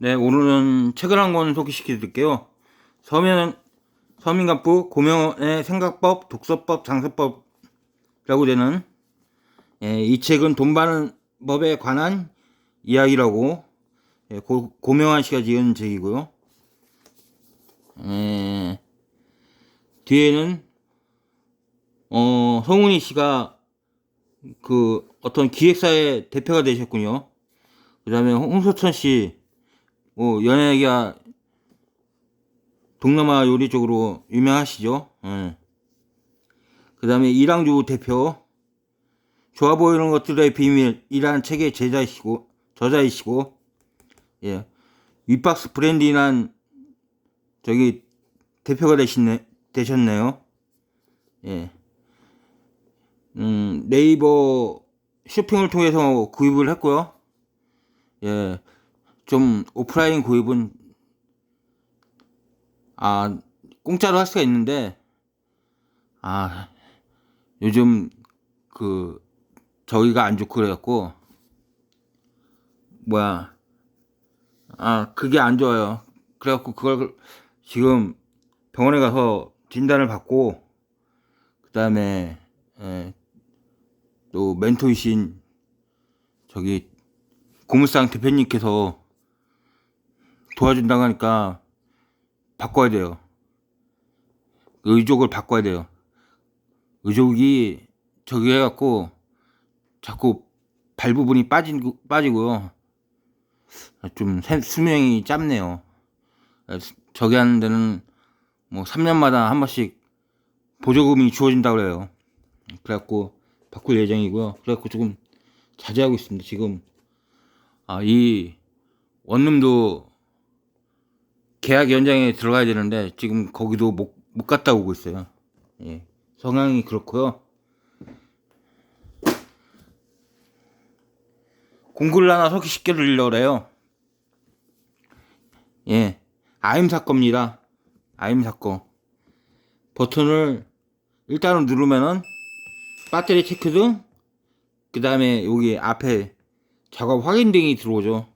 네, 오늘은 책을 한 권 소개시켜 드릴게요. 서면, 서민갑부 고명의 생각법, 독서법, 장서법이라고 되는, 예, 이 책은 돈 버는 법에 관한 이야기라고, 예, 고, 고명한 씨가 지은 책이고요. 예, 뒤에는, 어, 성훈이 씨가 그 어떤 기획사의 대표가 되셨군요. 그 다음에 홍소천 씨, 뭐, 연예계가 동남아 요리 쪽으로 유명하시죠. 예. 그 다음에 이랑주 대표, 좋아 보이는 것들의 비밀이라는 책의 제자이시고, 저자이시고, 예. 윗박스 브랜디란, 저기, 대표가 되시네, 되셨네요. 예. 음, 네이버 쇼핑을 통해서 구입을 했고요. 예. 좀 오프라인 구입은 아 공짜로 할 수가 있는데 아 요즘 그 저기가 안 좋고 그래갖고 뭐야 아 그게 안 좋아요. 그래갖고 그걸 지금 병원에 가서 진단을 받고 그 다음에 예, 또 멘토이신 저기 고물상 대표님께서 도와준다고 하니까 바꿔야 돼요. 의족을 바꿔야 돼요. 의족이 저기 해갖고 자꾸 발 부분이 빠진, 빠지고요. 좀 세- 수명이 짧네요. 저기 하는 데는 뭐 3년마다 한 번씩 보조금이 주어진다고 그래요. 그래갖고 바꿀 예정이고요. 그래갖고 조금 자제하고 있습니다. 지금 아, 이 원룸도 계약 연장에 들어가야 되는데 지금 거기도 못, 못 갔다 오고 있어요. 예. 성향이 그렇고요. 공구를 하나 소개시켜 드리려고 그래요. 예. 아임 사건입니다. 아임 사건. 버튼을 일단은 누르면은 배터리 체크 등, 그 다음에 여기 앞에 작업 확인 등이 들어오죠.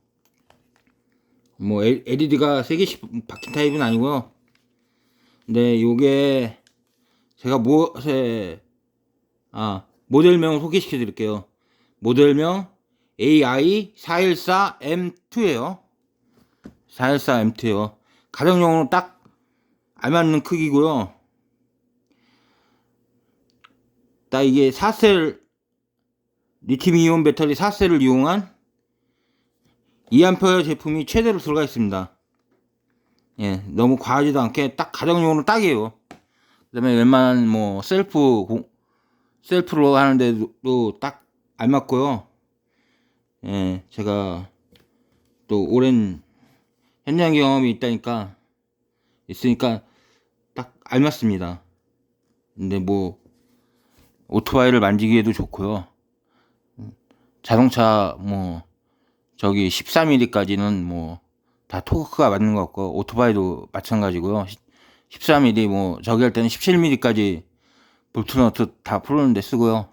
뭐 LED가 3개씩 박힌 타입은 아니고요. 근데 요게 제가 무엇에 아 모델명 소개시켜 드릴게요. 모델명 AI414M2예요. 414M2요. 가정용으로 딱 알맞는 크기고요. 딱 이게 4셀 리튬이온 배터리 4셀을 이용한 2A 제품이 최대로 들어가 있습니다. 예, 너무 과하지도 않게 딱 가정용으로 딱이에요. 그 다음에 웬만한 뭐 셀프, 공- 셀프로 하는데도 딱 알맞고요. 예, 제가 또 오랜 현장 경험이 있다니까, 있으니까 딱 알맞습니다. 근데 뭐, 오토바이를 만지기에도 좋고요. 자동차 뭐 저기 13mm까지는 뭐 다 토크가 맞는 것 같고 오토바이도 마찬가지고요. 13mm 뭐 저기 할 때는 17mm까지 볼트너트 다 풀었는데 쓰고요.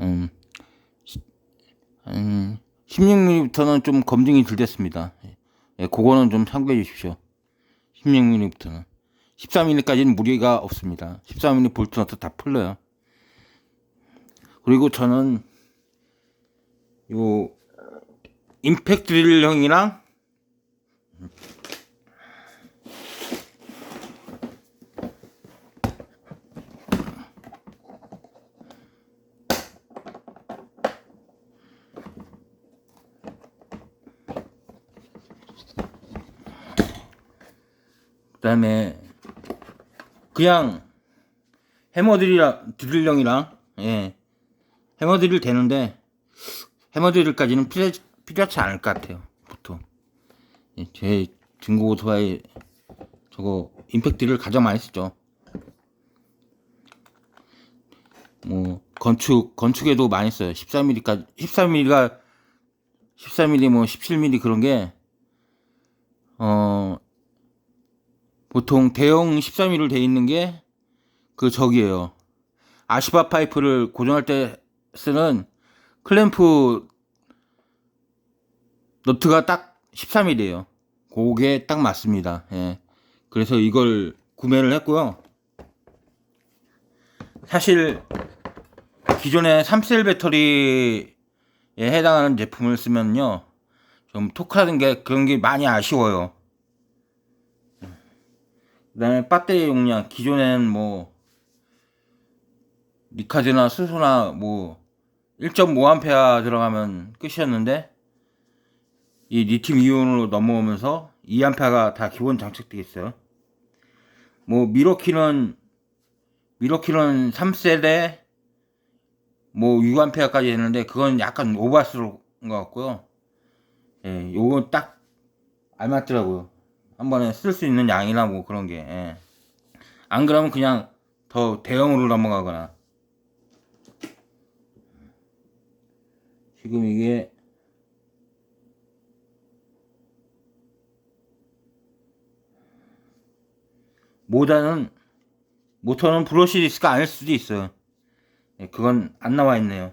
음, 음 16mm부터는 좀 검증이 덜 됐습니다. 예, 그거는 좀 참고해 주십시오. 16mm부터는 13mm까지는 무리가 없습니다. 13mm 볼트너트 다 풀려요. 그리고 저는 요 임팩트 드릴 형이랑 그다음에 그냥 해머 드릴 드릴 형이랑 예 해머 드릴 되는데 해머 드릴까지는 필요, 필요하지 않을 것 같아요 보통. 예, 제 중고 오토바이 저거 임팩트를 가장 많이 쓰죠. 뭐 건축 건축에도 많이 써요. 14mm까지 14mm가 14mm 뭐 17mm 그런 게 어 보통 대형 13mm로 돼 있는 게 그 저기예요. 아시바 파이프를 고정할 때 쓰는 클램프 너트가 딱 13일이에요. 그게 딱 맞습니다. 예. 그래서 이걸 구매를 했고요. 사실 기존의 3셀 배터리에 해당하는 제품을 쓰면요. 좀 토크라는 게 그런 게 많이 아쉬워요. 그 다음에 배터리 용량 기존에는 뭐 니카드나 수소나 뭐 1.5A 들어가면 끝이었는데 이 리튬 이온으로 넘어오면서 2A가 다 기본 장착되어 있어요. 뭐 미러키는 미러키는 3셀에 뭐 6A까지 했는데 그건 약간 오버스러운 것 같고요. 예, 요건 딱 알맞더라고요. 한 번에 쓸 수 있는 양이나 뭐 그런 게. 예. 안 그러면 그냥 더 대형으로 넘어가거나. 지금 이게 모자는 모터는 브러시 디스크가 아닐 수도 있어요. 예, 그건 안 나와 있네요.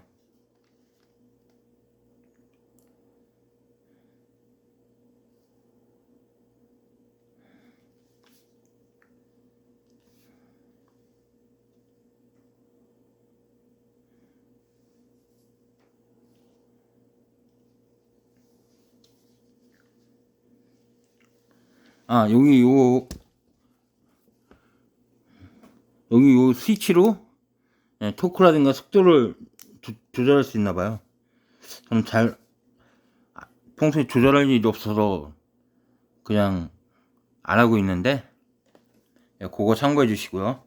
아 여기 요 여기 요 스위치로 예, 토크라든가 속도를 조, 조절할 수 있나 봐요. 저는 잘 아, 평소에 조절할 일이 없어서 그냥 안 하고 있는데 예, 그거 참고해 주시고요.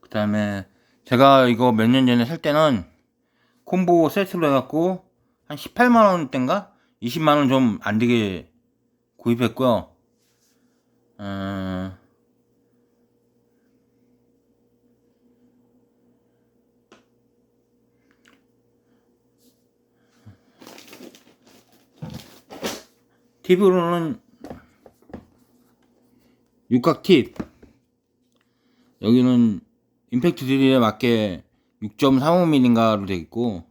그 다음에 제가 이거 몇 년 전에 살 때는 콤보 세트로 해갖고 한 18만원대인가? 20만원 좀 안 되게 구입했고요. 어... 팁으로는 육각 팁 여기는 임팩트 드릴에 맞게 6.35mm인가로 되어 있고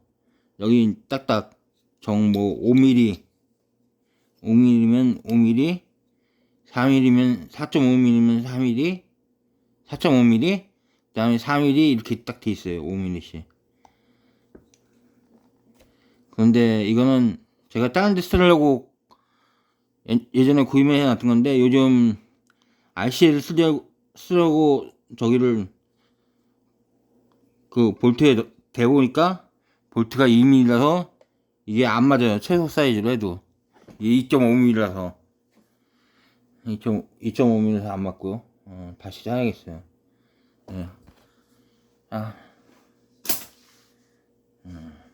여기 딱딱 정뭐 5mm 5mm면 5mm 4mm면 4.5mm면 4mm 4.5mm 그 다음에 4mm 이렇게 딱 돼 있어요 5mm씩. 그런데 이거는 제가 다른 데 쓰려고 예- 예전에 구입해 놨던 건데 요즘 RC를 쓰려고, 쓰려고 저기를 그 볼트에 대보니까 볼트가 2mm라서 이게 안 맞아요. 최소 사이즈로 해도. 2.5mm라서. 2.5mm라서 안 맞고요. 어, 다시 짜야겠어요. 네. 아. 음.